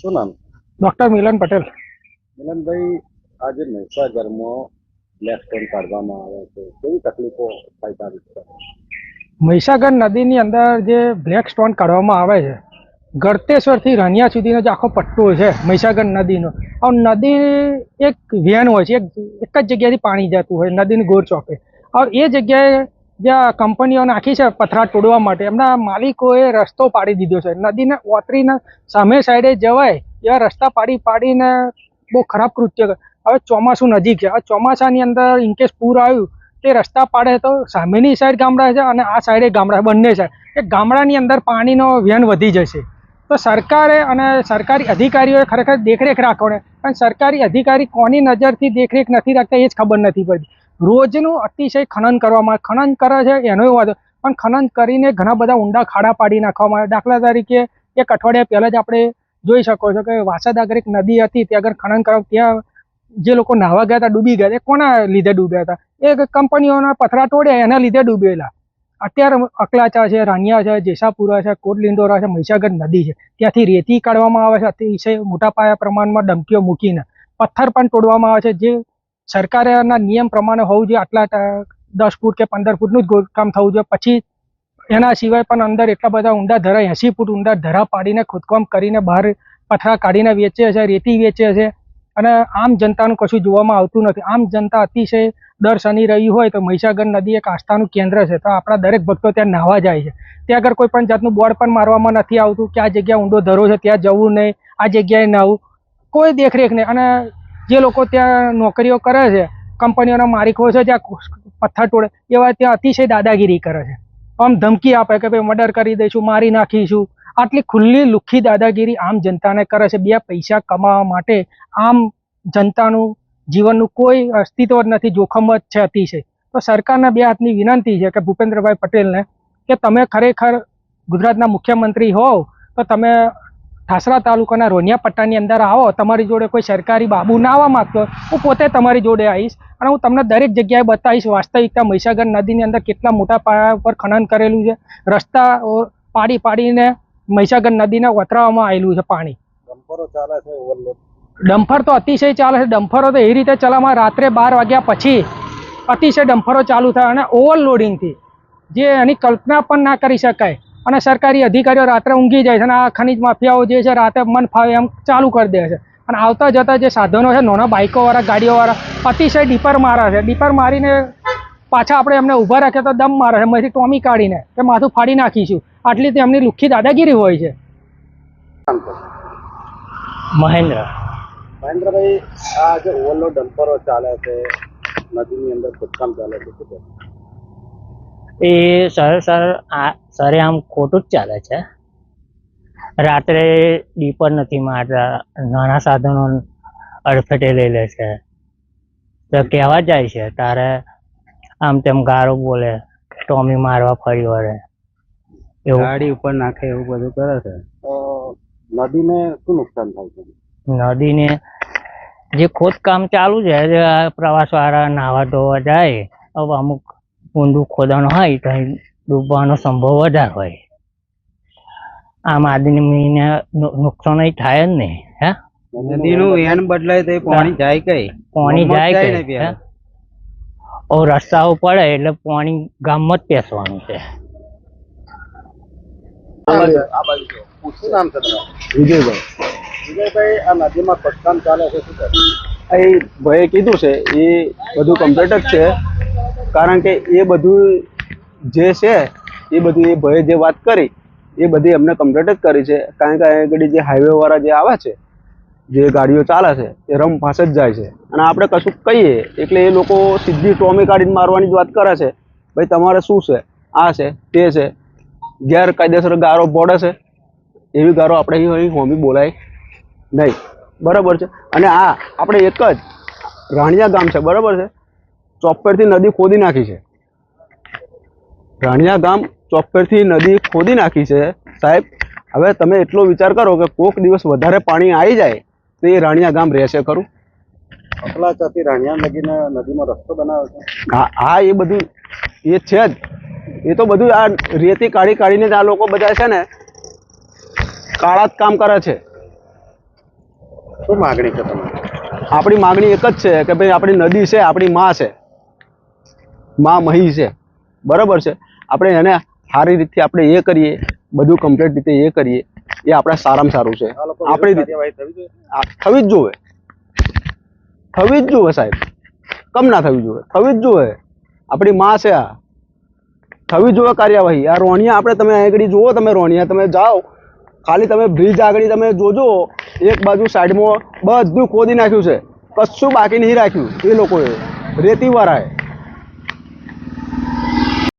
શું નામ? ડૉક્ટર મિલન પટેલ. મિલનભાઈ આજે મહીસાગરમાં બ્લેક સ્ટોન કાઢવામાં આવે છે. કેવી તકલીફો થાય આ મહીસાગર નદીની અંદર જે બ્લેક સ્ટોન કાઢવામાં આવે છે ગળતેશ્વરથી રણિયા સુધીનો જે આખો પટ્ટો છે મહીસાગર નદીનો આ નદી એક વેન હોય છે એક જ જગ્યાએથી પાણી જતું હોય નદીની ગોળ ચોકે. હવે એ જગ્યાએ જ્યાં કંપનીઓ નાખી છે પથરા તોડવા માટે, એમના માલિકોએ રસ્તો પાડી દીધો છે. નદીને ઓતરીને સામે સાઈડે જવાય એવા રસ્તા પાડી પાડીને બહુ ખરાબ કૃત્ય હવે ચોમાસું નજીક છે. આ ચોમાસાની અંદર ઇનકેસ પૂર આવ્યું, તે રસ્તા પાડે તો સામેની સાઈડ ગામડા છે અને આ સાઈડે ગામડા, બંને સાઈડ. એ ગામડાની અંદર પાણીનો વ્યન વધી જશે. તો સરકારે અને સરકારી અધિકારીઓએ ખરેખર દેખરેખ રાખવાની પણ સરકારી અધિકારી કોની નજરથી દેખરેખ નથી રાખતા એ જ ખબર નથી પડતી. રોજનું અતિશય ખનન કરવામાં ખનન કરે છે, એનો વાંધો. પણ ખનન કરીને ઘણા બધા ઊંડા ખાડા પાડી નાખવામાં આવે. દાખલા તરીકે, એક અઠવાડિયા પહેલાં જ આપણે જોઈ શકો છો કે વાસદ આગળ એક નદી હતી, ત્યાં આગળ ખનન કરવા, ત્યાં જે લોકો નાહવા ગયા હતા, ડૂબી ગયા એ કોના લીધે ડૂબ્યા હતા? એ કંપનીઓના પથરા તોડ્યા, એના લીધે ડૂબેલા. અત્યારે અકલાચા છે, રાનિયા છે, જેસાપુરા છે કોટલિંડોરા છે, મહીસાગર નદી છે. ત્યાંથી રેતી કાઢવામાં આવે છે, અતિશય મોટા પાયા પ્રમાણમાં ડંકીઓ મૂકીને. પથ્થર પણ તોડવામાં આવે છે, જે સરકારના નિયમ પ્રમાણે હોવું જોઈએ, આટલા દસ ફૂટ કે પંદર ફૂટનું જ ખોદકામ થવું જોઈએ. પછી એના સિવાય પણ અંદર એટલા બધા ઊંડા ધરા એંસી ફૂટ ઊંડા ધરા પાડીને ખોદકામ કરીને બહાર પથરા કાઢીને વેચે છે, રેતી વેચે છે. અને આમ જનતાનું કશું જોવામાં આવતું નથી. આમ જનતા અતિશય દર શનિ રહી હોય તો મહીસાગર નદી એક આસ્થાનું કેન્દ્ર છે. તો આપણા દરેક ભક્તો ત્યાં નાહવા જાય છે. ત્યાં આગળ કોઈ પણ જાતનું બોર્ડ પણ મારવામાં નથી આવતું કે આ જગ્યા ઊંડો ધરો છે, ત્યાં જવું નહીં, આ જગ્યાએ નાહવું. કોઈ દેખરેખ નહીં. અને જે લોકો ત્યાં નોકરીઓ કરે છે, કંપનીઓના માલિકો છે જ્યાં પથ્થર તોડે, એવા ત્યાં અતિશય દાદાગીરી કરે છે. આમ ધમકી આપે કે ભાઈ મર્ડર કરી દઈશું, મારી નાખીશું. આટલી ખુલ્લી લુખ્ખી દાદાગીરી આમ જનતાને કરે છે, બે પૈસા કમાવા માટે આમ જનતાનું જીવનનું કોઈ અસ્તિત્વ જ નથી, જોખમ જ છે અતિશય. તો સરકારના બે હાથની વિનંતી છે કે ભૂપેન્દ્રભાઈ પટેલને કે તમે ખરેખર ગુજરાતના મુખ્યમંત્રી હોવ, તો તમે ઠાસરા તાલુકાના રોનિયા પટ્ટાની અંદર આવો તમારી જોડે કોઈ સરકારી બાબુ ના આવવા માગતો હું પોતે તમારી જોડે આવીશ અને હું તમને દરેક જગ્યાએ બતાવીશ વાસ્તવિકતા મહીસાગર નદીની અંદર કેટલા મોટા પાયા પર ખનન કરેલું છે રસ્તા પાડી પાડીને મહીસાગર નદીને વતરાવવામાં આવેલું છે પાણી. ડમ્ફર તો અતિશય ચાલે છે ડમ્ફરો તો એ રીતે ચલાવવામાં રાત્રે બાર વાગ્યા પછી અતિશય ડમ્ફરો ચાલુ થાય અને ઓવરલોડિંગથી જે એની કલ્પના પણ ના કરી શકાય. અને સરકારી અધિકારીઓ રાત્રે ઊંઘી જાય છે અને આ ખનીજ માફિયાઓ જે છે રાતે મન ફાવે એમ ચાલુ કરી દે છે. અને આવતા જતા જે સાધનો છે નાના બાઇકોવાળા ગાડીઓવાળા અતિશય ડીપર મારે છે. ડીપર મારીને પાછા આપણે એમને ઊભા રાખીએ તો દમ મારે છે. એમાંથી ટોમી કાઢીને કે માથું ફાડી નાખીશું. આટલી તેમની એમની લુખ્ખી દાદાગીરી હોય છે. મહેન્દ્ર. મહેન્દ્રભાઈ આ જે ઓવરલોડ ડમ્પરો ચાલે છે નદીની અંદર ખોદકામ ચાલે છે એ સર સર આ સરે આમ ખોટું જ ચાલે છે. રાત્રે ડીપર નથી મારતા નાના સાધનો અડફેટે લઈ લે છે. તો કહેવા જાય છે તારે આમ તેમ ગારો બોલે ટોમી મારવા ફરી વળે. એવું. ગાડી ઉપર નાખે એવું બધું કરે છે. નદીને શું નુકસાન થાય છે? નદીને જે ખોદકામ ચાલુ છે જે આ પ્રવાસવાળા નાહવા ધોવા જાય હવે અમુક ઊંડું ખોદાણ હોય તો ડૂબવાનો સંભવ વધારે હોય. આમ આદમીને નું- નુકસાન થાય જ નહીં હે? નદીનું વેન બદલાય તો પાણી જાય કઈ? પાણી જાય. ઓ રસ્તાઓ પડે એટલે પાણી ગામમાં જ પેસવાનું છે. ભાઈએ કીધું છે એ બધું કમ્પ્લીટ જ છે. કારણ કે એ બધું જે છે, એ બધી એ ભાઈએ જે વાત કરી, એ બધી અમને કમ્પ્લીટ જ કરી છે. કારણ કે અહીંયા આગળ જે હાઈવે વાળા જે આવે છે, જે ગાડીઓ ચાલે છે, એ રમ પાસે જ જાય છે. અને આપણે કશું કહીએ, એટલે એ લોકો સીધી ટોમી કાઢીને મારવાની જ વાત કરે છે. ભાઈ, તમારે શું છે? આ છે, તે છે. ગેરકાયદેસર ગારો બોડે છે. એવી ગારો આપણે અહીં હોમી બોલાય નહીં. બરાબર છે? અને આ, આપણે એક જ રાણિયા ગામ છે, બરાબર છે? ચોપ્પેરથી નદી ખોદી નાખી છે. રાણિયા ગામ ચોપેરથી નદી ખોદી નાખી છે. સાહેબ હવે તમે એટલો વિચાર કરો કે કોક દિવસ વધારે પાણી આવી જાય તો એ રાણિયા ગામ રહેશે ખરું? અકલાચાથી રાણિયા નદીને નદીમાં રસ્તો બનાવ્યો છે. હા હા એ બધું એ છે જ. એ તો બધું આ રેતી કાઢી કાઢીને જ આ લોકો બધા છે ને કાળા જ કામ કરે છે. શું માગણી છે તમારી? આપણી માગણી એક જ છે કે ભાઈ આપણી નદી છે આપણી માં છે. માં મહી છે. બરાબર છે. આપણે એને સારી રીતથી આપણે એ કરીએ બધું કમ્પ્લીટ રીતે એ કરીએ એ આપણે સારામાં સારું છે. આપણી રીતે થવી જ જોવે થવી જ જોવે સાહેબ. કમ ના થવી જોવે થવી જ જોવે આપણી માં છે આ. થવી જોવે કાર્યવાહી. આ રોણિયા આપણે તમે આગળ જુઓ તમે રોણિયા તમે જાઓ. ખાલી તમે બ્રિજ આગળ તમે જોજો. એક બાજુ સાઈડમાં બધું ખોદી નાખ્યું છે. કશું બાકી નહીં રાખ્યું એ લોકોએ. રેતી વાળાએ